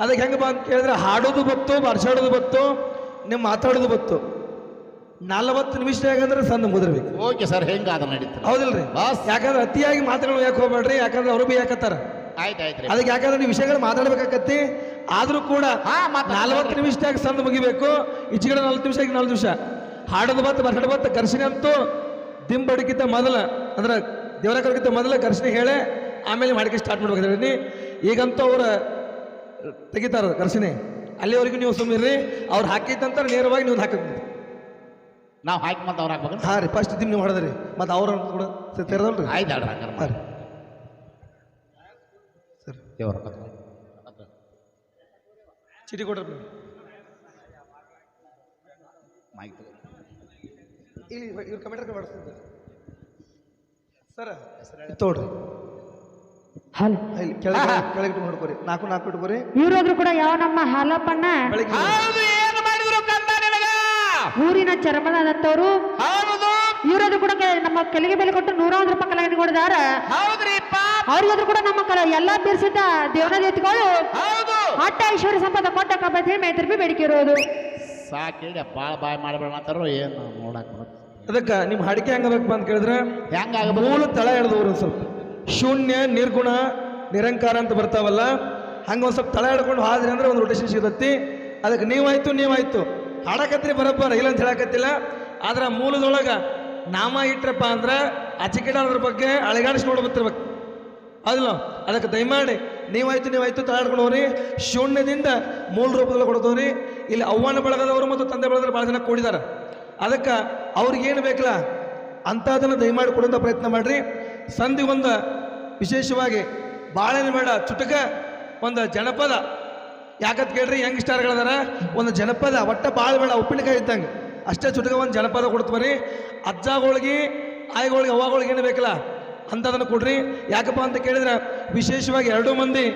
ಅದಕ್ಕೆ ಹೆಂಗೆ ಬಾ ಅಂತ ಕೇಳಿದ್ರೆ ಹಾಡೋದು ಬತ್ತು ಬರ್ಸಾಡೋದು ಬತ್ತು ನಿಮ್ಮ ಮಾತಾಡೋದು ಬತ್ತು. ನಲವತ್ತು ನಿಮಿಷ ಯಾಕಂದ್ರೆ ಸಂದ ಮುದ್ರಬೇಕು. ಓಕೆ ಸರ್ ಹೆಂಗಾದ ನಡೀತಾರೆ ಹೌದಿಲ್ರಿ. ಬಾಸ್. ಯಾಕಂದ್ರೆ ಅತಿಯಾಗಿ ಮಾತುಗಳು ಯಾಕೆ ಹೋಗ್ಬೇಡ್ರಿ? ಯಾಕಂದ್ರೆ ಅವರು ಬಿ ಯಾಕತ್ತಾರ? ಆಯ್ತು ಆಯ್ತು ಅದಕ್ಕೆ ಯಾಕಂದ್ರೆ ನೀವು ವಿಷಯಗಳು ಮಾತಾಡ್ಬೇಕಾಕತ್ತಿ. ಆದ್ರೂ ಕೂಡ ನಲವತ್ತು ನಿಮಿಷದಾಗ ಸಂದ ಮುಗಿಬೇಕು? ಈಚೆಗಡೆ ನಲ್ವತ್ತು ನಿಮಿಷ ನಲ್ವತ್ತು ನಿಮಿಷ. ಹಾಡೋದು ಬತ್ತು ಬರ್ಸಾಡ ಬತ್ತು ಘರ್ಷಣೆ ಅಂತೂ ದಿಂಬಡಿಕಿಂತ ಮೊದಲ ಅಂದ್ರೆ ದೇವರ ಕರ್ಗಿಂತ ಮೊದಲ ಘರ್ಷಣೆ ಹೇಳೆ ಆಮೇಲೆ ಮಾಡಕ್ಕೆ ಸ್ಟಾರ್ಟ್ ಮಾಡ್ಬೇಕಾದ್ರೆ ಈಗಂತೂ ಅವ್ರ ತೆಗಿತಾರ ಕರ್ಸಿನಿ. ಅಲ್ಲಿವರೆಗೂ ನೀವು ಸುಮ್ಮಿರ್ರಿ ಅವ್ರು ಹಾಕಿದ್ದಂತ ನೇರವಾಗಿ ನೀವು ಹಾಕಿದ್ರಿ ನಾವು ಹಾಕಿ ಮತ್ತೆ ಅವ್ರು ಹಾಕ್ಬೇಕು ಹಾಂ ರೀ ಫಸ್ಟ್ ದಿನ ನೀವು ಹೊಡೆದ್ರಿ ಮತ್ತು ಅವ್ರ ಕೂಡ ತೆರೆದಲ್ರಿ. ಆಯ್ತು ಹೇಳ್ರಿ ಹಂಗಾರೆ ಹಾಂ ರೀ. ದೇವ್ರ ಚೀಟಿ ಕೊಡ್ರಿ ಮೈಕ್ ತಗೋ. ಇಲ್ಲಿ ಇವ್ರು ಕಮೆಂಟ್ರಿ ಸರ್ ತೋಡ್ರಿ. ಹಲ್. ಕೆಳಗೆ ಕೆಳಗಿಟ್ಟು ನೋಡ್ಕೊರಿ ನಾಲ್ಕು ನಾಲ್ಕು ಇಟ್ಕೊರಿ ಇವ್ರಾದ್ರು ಕೂಡ ಯಾವ ನಮ್ಮ ಹಾಲಪ್ಪಣ್ಣ? ಬೆಳಗ್ಗೆ ಹೌದು ಏನು ಮಾಡಿದ್ರು ಕಂದ ನಿನಗ? ಊರಿನ ಚರ್ಮದಾದಂತವ್ರು ಹೌದು. ಇವ್ರಾದ್ರು ಕೂಡ ಕೆ- ನಮ್ಮ ಕೆಳಗೆ ಬೆಲೆ ಕೊಟ್ಟು ನೂರ ಒಂದು ರೂಪಾಯಿ ಕಲಾವಿದ ಕೊಡಿದಾರ? ಹೌದ್ರಿಪ್ಪ ಅವ್ರಿಗಾದ್ರು ಕೂಡ ನಮ್ಮ ಕಲ ಎಲ್ಲಾ ಬೀರ್ಸಿದ್ದ ದೇವನ ಎತ್ಕೊಳ್ಳು. ಹೌದು. ಅಟ್ಟ ಐಶ್ವರ್ಯ ಸಂಪದ ಕೊಟ್ಟ ಹೇಳಿ ಮೈತ್ರಿ ಬೇಡಿಕೆ ಇರೋದು. ಸಾಕಿಡಿ ಭಾಳ ಬಾಯ್ ಮಾಡಬೇಡ ಅಂತಾರೋ ಏನು ನೋಡಕ್ ಬರುತ್ತೆ. ಅದಕ್ಕೆ ನಿಮ್ಮ ಹಾಡಿಕೆ ಹೆಂಗಬೇಕು ಅಂತ ಕೇಳಿದ್ರೆ ಹೆಂಗಾಗಬೇಕು ಮೂಲ ತಳ ಹಿಡಿದು ಊರು ಸ್ವಲ್ಪ. ಶೂನ್ಯ, ನಿರ್ಗುಣ, ನಿರಂಕಾರ ಅಂತ ಬರ್ತಾವಲ್ಲ, ಹಂಗೆ ಒಂದು ಸ್ವಲ್ಪ ತಳ ಹಿಡ್ಕೊಂಡು ಹಾದ್ರಿ ಅಂದ್ರೆ ಒಂದು ರೊಟೇಷನ್ ಸಿಗತ್ತಿ ಅದಕ್ಕೆ ನೀವಾಯ್ತು ನೀವಾಯ್ತು. ಹಾಡಕತ್ರಿ ಬರಬ್ಬರ ಇಲ್ಲ ಅಂತ ಹೇಳಕತ್ತಿಲ್ಲ. ಆದ್ರೆ ಮೂಲದೊಳಗೆ ನಾಮ ಇಟ್ರಪ್ಪ ಅಂದ್ರೆ ಆಚೆಕಡೆ ಅದ್ರ ಬಗ್ಗೆ ಅಳಗಾಡಿಸಿ ನೋಡ್ಬಿತ್ತಿರ್ಬೇಕು ಅದಲ್ಲ ಅದಕ್ಕೆ ದಯಮಾಡಿ, ನೀವಾಯ್ತು ನೀವಾಯ್ತು ತಳಾಡ್ಕೊಂಡು ಹೋಗ್ರಿ. ಶೂನ್ಯದಿಂದ ಮೂಲ ರೂಪದಲ್ಲಿ ಕೊಡ್ತವ್ರಿ ಇಲ್ಲಿ ಅವ್ವನ ಬಳಗದವರು ಮತ್ತು ತಂದೆ ಬಳಗದವರು ಭಾಳ ಜನ ಕೂಡಿದಾರೆ. ಅದಕ್ಕೆ ಅವ್ರಿಗೇನು ಬೇಕಲ್ಲ, ಅಂಥದನ್ನು ದಯಮಾಡಿ ಕೊಡುವಂಥ ಪ್ರಯತ್ನ ಮಾಡ್ರಿ. ಸಂಧಿ ಒಂದು ವಿಶೇಷವಾಗಿ ಬಾಳೆನ ಬೇಡ ಚುಟಕ ಒಂದು ಜನಪದ. ಯಾಕಂತ ಕೇಳ್ರಿ ಯಂಗ್ ಸ್ಟಾರ್ಗಳದಾರ ಒಂದು ಜನಪದ, ಒಟ್ಟ ಭಾಳ ಬೇಡ ಉಪ್ಪಿನಕಾಯಿ ಇದ್ದಂಗೆ. ಅಷ್ಟೇ ಚುಟಕ, ಒಂದು ಜನಪದ ಕೊಡ್ತೀವಿ ಅಜ್ಜಗಳಿಗೆ, ಆಯ್ಗಳಿಗೆ, ಅವ್ವಗಳಿಗೆ ಏನು ಬೇಕಲ್ಲ ಅಂಥದನ್ನು ಕೊಡ್ರಿ. ಯಾಕಪ್ಪ ಅಂತ ಕೇಳಿದ್ರೆ, ವಿಶೇಷವಾಗಿ ಎರಡು ಮಂದಿ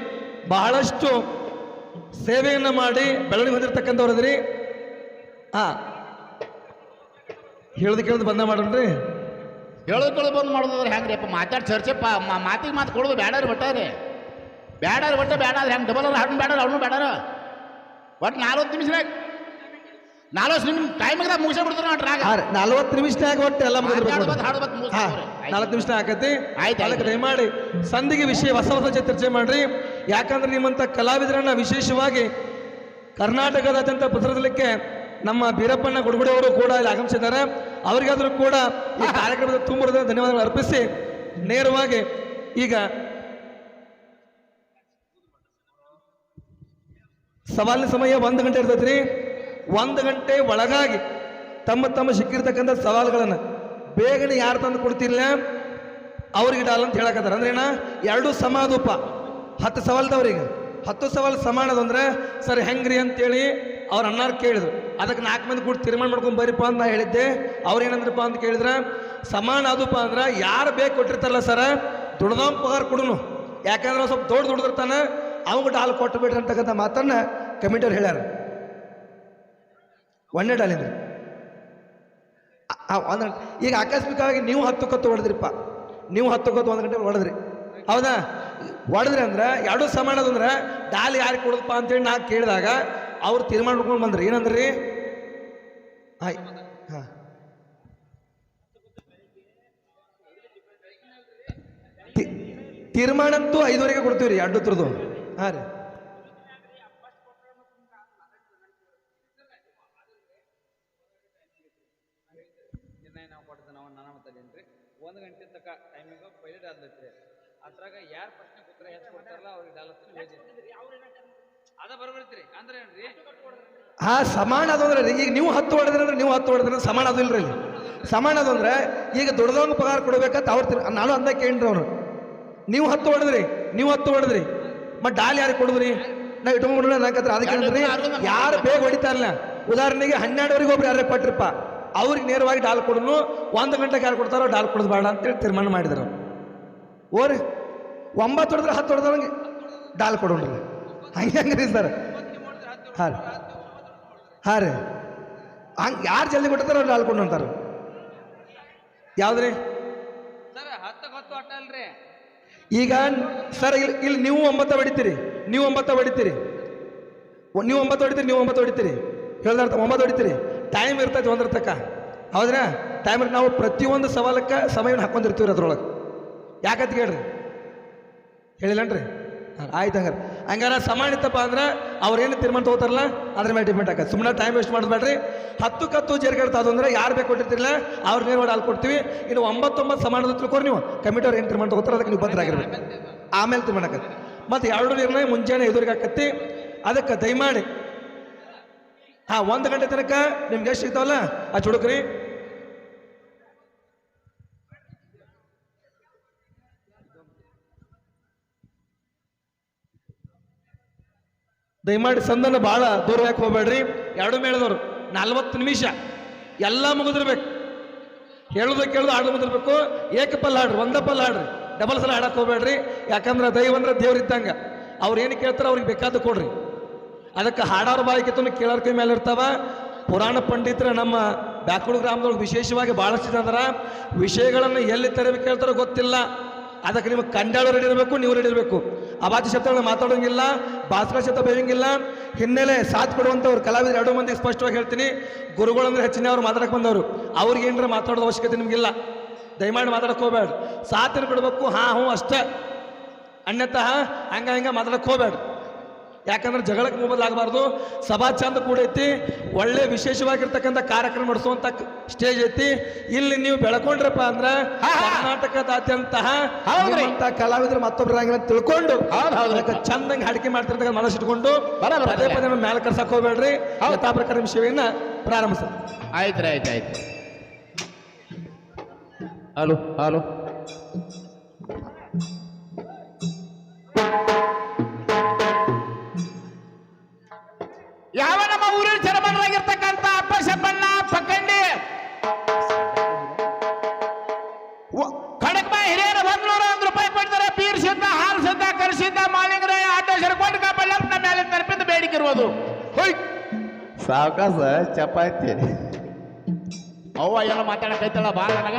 ಬಹಳಷ್ಟು ಸೇವೆಯನ್ನು ಮಾಡಿ ಬೆಳವಣಿಗೆ ಹೊಂದಿರತಕ್ಕಂಥವ್ರದ್ರಿ ಹಾಂ ಹೇಳ್ದು ಕೇಳ್ದು ಬಂದ ಮಾಡ್ರಿ. ಹೇಳೋದ್ಕೊಳ್ಳಿ ಬಂದು ಮಾಡೋದಾದ್ರೆ ಹೆಂಗ್ರಿ? ಅಪ್ಪ ಮಾತಾಡಿ ಚರ್ಚೆ ಪಾ ಮಾ- ಮಾತಿಗೆ ಮಾತು ಕೊಡೋದು ಬ್ಯಾಡಾರಿ ರೀ ಬ್ಯಾಡಾರಿ ಬಟ್ಟ ಬ್ಯಾಡಾದ್ರೆ ಹೆಂಗೆ ಡಬಲ್ ಹಣ್ಣು ಬ್ಯಾಡಾರ ಅವನು ಬ್ಯಾಡಾರ? ಒಟ್ಟು ನಲ್ವತ್ತು ನಿಮಿಷನಾಗ ನಲ್ವತ್ತು ನಿಮಿಷ ಟೈಮಿಗೆ ಮುಗಿಸೇ ಬಿಡ್ತಾರೆ ನಾವು ಟ್ರಾಗ ನಲ್ವತ್ತು ನಿಮಿಷನಾಗ ಒಟ್ಟು ಎಲ್ಲ. ನಾಲ್ಕು ನಿಮಿಷ ಆಕತಿ. ಆಯ್ತು, ಅದಕ್ಕೆ ಆಯ್ತು. ದಯಮಾಡಿ ಸಂಧಿಗೆ ವಿಷಯ ಹೊಸ ಹೊಸ ಚರ್ಚೆ ಮಾಡ್ರಿ. ಯಾಕಂದ್ರೆ ನಿಮ್ಮಂಥ ಕಲಾವಿದರನ್ನ ವಿಶೇಷವಾಗಿ ಕರ್ನಾಟಕದಾದ್ಯಂತ ಪಸರಿಸಲಿಕ್ಕೆ ನಮ್ಮ ಬೀರಪ್ಪನ ಗುಡುಗುಡೆಯವರು ಕೂಡ ಇಲ್ಲಿ ಆಗಮಿಸಿದ್ದಾರೆ. ಅವರಿಗಾದರೂ ಕೂಡ ಈ ಕಾರ್ಯಕ್ರಮದ ತುಂಬ ಹೃದಯದ ಧನ್ಯವಾದಗಳು ಅರ್ಪಿಸಿ ನೇರವಾಗಿ ಈಗ ಸವಾಲಿನ ಸಮಯ ಒಂದು ಗಂಟೆ ಇರ್ತೈತ್ರಿ. ಒಂದು ಗಂಟೆ ಒಳಗಾಗಿ ತಮ್ಮ ತಮ್ಮ ಸಿಕ್ಕಿರ್ತಕ್ಕಂಥ ಸವಾಲುಗಳನ್ನು ಬೇಗನೆ ಯಾರು ತಂದು ಕೊಡ್ತಿಲ್ಲ ಅವ್ರಿಗೆ ಡಾಲ್ ಅಂತ ಹೇಳಕತ್ತಾರ. ಅಂದ್ರೆ ಏನ? ಎರಡು ಸಮಾದೂಪ ಹತ್ತು ಸವಾಲ್ದವ್ರಿಗೆ ಹತ್ತು ಸವಾಲು ಸಮಾನದಂದ್ರೆ ಸರ್ ಹೆಂಗ್ರಿ? ಅಂತೇಳಿ ಅವ್ರ ಅಣ್ಣಾರ್ ಕೇಳಿದ್ರು. ಅದಕ್ಕೆ ನಾಲ್ಕು ಮಂದಿ ಕೂಡ ತೀರ್ಮಾನ ಮಾಡ್ಕೊಂಡು ಬರೀಪ್ಪ ಅಂತ ನಾ ಹೇಳಿದ್ದೆ. ಅವ್ರು ಏನಂದ್ರಪ್ಪ ಅಂತ ಕೇಳಿದ್ರೆ, ಸಮಾನ ಅದುಪ್ಪ ಅಂದ್ರೆ ಯಾರು ಬೇಕು ಕೊಟ್ಟಿರ್ತಾರಲ್ಲ ಸರ ದುಡ್ದವ್ ಪಗಾರ ಕೊಡುನು. ಯಾಕಂದ್ರೆ ಸ್ವಲ್ಪ ದೊಡ್ಡ ದುಡ್ದಿರ್ತಾನೆ, ಅವಂಗ ಡಾಲ್ ಕೊಟ್ಟು ಬಿಡ್ರಿ ಅಂತಕ್ಕಂಥ ಮಾತನ್ನ ಕಮಿಟಿಯವ್ರು ಹೇಳ್ಯಾರ. ಒಂದೇ ಡಾಲಿಂದ ಒಂದು ಈಗ ಆಕಸ್ಮಿಕವಾಗಿ ನೀವು ಹತ್ತು ಕತ್ತು ಹೊಡೆದ್ರಿಪ್ಪ. ನೀವು ಹತ್ತು ಕತ್ತು ಒಂದು ಗಂಟೆ ಹೊಡೆದ್ರಿ. ಹೌದಾ? ಹೊಡೆದ್ರಿ ಅಂದ್ರೆ ಎರಡು ಸಮಾನದಂದ್ರೆ ಡಾಲ್ ಯಾರಿಗೆ ಕೊಡೋದಪ್ಪ ಅಂತೇಳಿ ನಾ ಕೇಳಿದಾಗ ಅವ್ರು ತೀರ್ಮಾನ ಮಾಡ್ಕೊಂಡು ಬಂದ್ರಿ. ಏನಂದ್ರಿ? ಆಯ್ ಹಾಂ ತೀರ್ಮಾನ ಅಂತೂ ಐದುವರೆಗೆ ಕೊಡ್ತೀವಿ ರೀ ಎರಡು ಥರದ್ದು ಹಾ ರೀ ನಿರ್ಣಯ ನಾವು ಕೊಡ್ತೇವೆ ನಾವು ನಾನು ಮಾತಾಡೀನಿ ಒಂದು ಗಂಟೆ ತನಕ ಟೈಮಿಂಗ್ ಪೈಲಟ್ ಆದ್ಲೈತ್ರಿ ಅದ್ರಾಗ ಯಾರು ಪ್ರಶ್ನೆ ಉತ್ತರ ಹೆಚ್ಚು ಕೊಡ್ತಾರಲ್ಲ ಅವ್ರಿಗೆ ಡಾಲರ್ ಅದ ಬರೋಬರ್ತೀರಿ ಅಂದ್ರೆ ಏನ್ರಿ? ಹಾ ಸಮಾನ ಅದು ಅಂದ್ರೆ ಈಗ ನೀವು ಹತ್ತು ಹೊಡೆದ್ರೆ ಅಂದ್ರೆ ನೀವು ಹತ್ತು ಹೊಡೆದ್ರೆ ಸಮಾನ ಅದು ಇಲ್ರಿ ರೀ ಸಮಾನ ಅದು ಅಂದ್ರೆ ಈಗ ದೊಡ್ಡದೊಂದು ಪಗಾರ ಕೊಡ್ಬೇಕಂತ ಅವ್ರು ನಾನು ಅಂದ ಕೇಳ್ರಿ ಅವ್ರು. ನೀವು ಹತ್ತು ಹೊಡೆದ್ರಿ ನೀವು ಹತ್ತು ಹೊಡೆದ್ರಿ. ಮತ್ತೆ ಡಾಲ್ ಯಾರಿಗೆ ಕೊಡಿದ್ರಿ? ನಾ ಇಟ್ಕೊಂಡ್ಬಿಡೋಣ ಅನ್ನಕತ್ರ ಅದಕ್ಕೆ ಹೇಳಿದ್ರಿ ಯಾರು ಬೇಗ ಹೊಡಿತಾರಲ್ಲ ಉದಾಹರಣೆಗೆ ಹನ್ನೆರಡುವರೆಗೆ ಒಬ್ರು ಯಾರೇ ಪಟ್ರಪ್ಪ ಅವ್ರಿಗೆ ನೇರವಾಗಿ ಡಾಲ್ ಕೊಡೋನು ಒಂದು ಗಂಟೆಗೆ ಯಾರು ಕೊಡ್ತಾರೋ ಡಾಲ್ ಕೊಡೋದು ಬೇಡ ಅಂತೇಳಿ ತೀರ್ಮಾನ ಮಾಡಿದ್ರು. ಓರಿ ಒಂಬತ್ತು ಹೊಡೆದ್ರೆ ಹತ್ತು ಹೊಡೆದವ್ರಿಗೆ ಡಾಲ್ ಕೊಡೋಣ್ರಿ. ಹಂಗೆ ಹಂಗ್ರಿ ಸರ್? ಹಾಂ ರೀ. ಹಾಂ ರೀ. ಹಂಗೆ ಯಾರು ಜಲ್ದಿ ಕೊಟ್ಟಿರ್ತಾರೋ ಅವ್ರು ಡಾಲ್ ಅಂತಾರ ಯಾವ್ದ್ರಿ? ಈಗ ಸರ್ ಇಲ್ಲಿ ಇಲ್ಲಿ ನೀವು ಒಂಬತ್ತ ಹೊಡಿತೀರಿ ನೀವು ಒಂಬತ್ತ ಹೊಡಿತೀರಿ. ನೀವು ಒಂಬತ್ತು ಹೊಡಿತೀರಿ ನೀವು ಒಂಬತ್ತು ಹೊಡಿತೀರಿ. ಹೇಳ್ದಾರ್ಥ ಒಂಬತ್ತು ಹೊಡಿತೀರಿ. ಟೈಮ್ ಇರ್ತೈತೆ ಒಂದ್ರ ತಕ್ಕ. ಹೌದ್ರಾ? ಟೈಮ್ ನಾವು ಪ್ರತಿಯೊಂದು ಸವಾಲಕ್ಕೆ ಸಮಯವನ್ನು ಹಾಕೊಂಡಿರ್ತೀವಿ ರೀ ಅದ್ರೊಳಗೆ. ಯಾಕಂತ ಕೇಳ್ರಿ. ಹೇಳಿಲ್ಲನ್ರಿ? ಹಾಂ ಆಯ್ತು ಹಂಗಾರೆ. ಹಂಗಾರೆ ಸಮಾನ ಇತ್ತಪ್ಪ ಅಂದ್ರೆ ಅವ್ರೇನು ತೀರ್ಮಾನ ತಗೋತಾರಲ್ಲ? ಅದ್ರ ಮೇಲೆ ಡಿಪೆಂಡ್ ಆಗತ್ತೆ. ಸುಮ್ಮನೆ ಟೈಮ್ ವೇಸ್ಟ್ ಮಾಡಿದ್ಬೇಡ್ರಿ ಹತ್ತು ಕತ್ತು ಅದು ಅಂದ್ರೆ ಯಾರು ಬೇಕು ಕೊಟ್ಟಿರ್ತಿರಲ್ಲ, ಅವ್ರ ನೀರು ಹಾಲು ಕೊಡ್ತೀವಿ. ಇನ್ನು ಒಂಬತ್ತೊಂಬತ್ತು ಸಮಾನದ ತಿಳ್ಕೊರಿ ನೀವು ಕಮಿಟಿ ಅವ್ರು ಏನು ತೀರ್ಮಾನ ತಗೋತಾರೆ ಅದಕ್ಕೆ ನೀವು ಬದ್ರಾಗಿರ್ಬೇಕು ಆಮೇಲೆ ತೀರ್ಮಾನ ಆಗತ್ತೆ. ಮತ್ತು ಎರಡು ನಿರ್ಣಯ ಮುಂಜಾನೆ ಎದುರಿಗೆ ಹಾಕತ್ತಿ ಅದಕ್ಕೆ ದಯಮಾಡಿ. ಹಾಂ, ಒಂದು ಗಂಟೆ ತನಕ ನಿಮ್ಗೆ ಎಷ್ಟು ಸಿಗ್ತಾವಲ್ಲ? ಆ ಚುಡುಕ್ರಿ. ದಯಮಾಡಿ ಸಂದನ ಭಾಳ ದೂರ ಯಾಕೆ ಹೋಗ್ಬೇಡ್ರಿ? ಎರಡು ಮೇಳದವ್ರು, ನಲ್ವತ್ತು ನಿಮಿಷ. ಎಲ್ಲ ಮುಗಿದಿರ್ಬೇಕು. ಹೇಳೋದು ಕೇಳೋದು ಹಾಡು ಮುಗಿದಿರ್ಬೇಕು. ಏಕಪಲ್ ಹಾಡ್ರಿ ಒಂದ ಪಲ್ಲ ಹಾಡ್ರಿ ಡಬಲ್ ಸಲ ಹಾಡಕ್ಕೆ ಹೋಗ್ಬೇಡ್ರಿ. ಯಾಕಂದ್ರೆ ದೈವ ಅಂದ್ರೆ ದೇವ್ರ ಇದ್ದಂಗ. ಅವ್ರು ಏನು ಕೇಳ್ತಾರೆ ಅವ್ರಿಗೆ ಬೇಕಾದ ಕೊಡ್ರಿ. ಅದಕ್ಕೆ ಹಾಡೋರ ಬಾಯಿ ಕಿತ್ತನು ಕೇಳೋರ್ ಕೈ ಮೇಲೆ ಇರ್ತಾವ. ಪುರಾಣ ಪಂಡಿತರ ನಮ್ಮ ಬ್ಯಾಕುಳು ಗ್ರಾಮದೊಳಗೆ ವಿಶೇಷವಾಗಿ ಭಾಳಷ್ಟು ಅದರ. ವಿಷಯಗಳನ್ನು ಎಲ್ಲಿ ತರಬೇಕು ಹೇಳ್ತಾರೋ ಗೊತ್ತಿಲ್ಲ. ಅದಕ್ಕೆ ನಿಮಗೆ ಕಂಡಾಳು ರೆಡಿ ಇರಬೇಕು ನೀವು ರೆಡಿ ಇರಬೇಕು ಅವಾಚ ಶಬ್ದಗಳನ್ನ ಮಾತಾಡೋಂಗಿಲ್ಲ, ಭಾಸ್ಕರ ಶಬ್ದ ಬೇಯಂಗಿಲ್ಲ. ಹಿನ್ನೆಲೆ ಸಾಥ್ ಕೊಡುವಂಥವ್ರು ಕಲಾವಿದರು ಎರಡು ಮಂದಿ ಸ್ಪಷ್ಟವಾಗಿ ಹೇಳ್ತೀನಿ. ಗುರುಗಳಂದ್ರೆ ಹೆಚ್ಚಿನ ಅವ್ರು ಮಾತಾಡಕ್ಕೆ ಬಂದವರು. ಅವ್ರಿಗೆ ಏನಾರ ಮಾತಾಡೋದು ಅವಶ್ಯಕತೆ ನಿಮಗಿಲ್ಲ. ದಯಮಾಡಿ ಮಾತಾಡಕ್ಕೆ ಹೋಗ್ಬೇಡ. ಸಾಥ್ ಬಿಡಬೇಕು ಹಾಂ, ಹ್ಞೂ ಅಷ್ಟೇ. ಅನ್ಯತಃ ಹಂಗ ಹಿಂಗೆ ಮಾತಾಡಕ್ಕೆ ಹೋಗ್ಬೇಡ. ಯಾಕಂದ್ರೆ ಜಗಳಕ್ಕೆ ಮೊಬಲಾಗಬಾರ್ದು ಸಭಾ ಚಂದ ಕೂಡ ಐತಿ. ಒಳ್ಳೆ ವಿಶೇಷವಾಗಿರ್ತಕ್ಕಂಥ ಕಾರ್ಯಕ್ರಮ ನಡೆಸುವಂತ ಸ್ಟೇಜ್ ಐತಿ. ಇಲ್ಲಿ ನೀವು ಬೆಳ್ಕೊಂಡ್ರಪ್ಪ ಅಂದ್ರೆ ಕರ್ನಾಟಕದಾದ್ಯಂತ ಕಲಾವಿದರು ಮತ್ತೊಬ್ರು ತಿಳ್ಕೊಂಡು ಚಂದಂಗೆ ಅಡಿಕೆ ಮಾಡ್ತಿರ್ತಕ್ಕ ಮನಸ್ಸು ಇಟ್ಕೊಂಡು ಬರೋಬ್ಬರ ಪದೇ ಪದೇ ಮೇಲೆ ಕರ್ಸಕ್ ಹೋಗ್ಬೇಡ್ರಿ. ಯಥಾ ಪ್ರಕಾರ ನಿಮ್ಮ ಸೇವೆಯನ್ನ ಪ್ರಾರಂಭಿಸ ಆಯ್ತು ಆಯ್ತು ಆಯ್ತು. Hello hello. ಶಬ್ಬಣ್ಣ ಪಕ್ಕಂಡಿ. ಖಡಕ್ಬ ಹಿರಿಯರ ಒಂದ್ನೂರ ಒಂದು ರೂಪಾಯಿ ಕೊಡ್ತಾರೆ ಬೀರ್ ಸಿದ್ಧ ಹಾಲು ಸಿದ್ಧ ಕರ್ಸಿದ್ದ ಮಾಲಿಂಗರ ಆಟೋ ಸರ್ಕೊಂಡು ಕಾಪಲ್ಲ ನಮ್ಮ ಮೇಲೆ ತರಪಿಂದ ಬೇಡಿಕೆ ಇರುವುದು. ಹೋಯ್. ಸಾವಕಾಶ ಚಪಾತಿ. ಅವ್ವ ಏನೋ ಮಾತಾಡಕೈತಳ ಬಾ ನನಗ.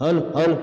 Hello hello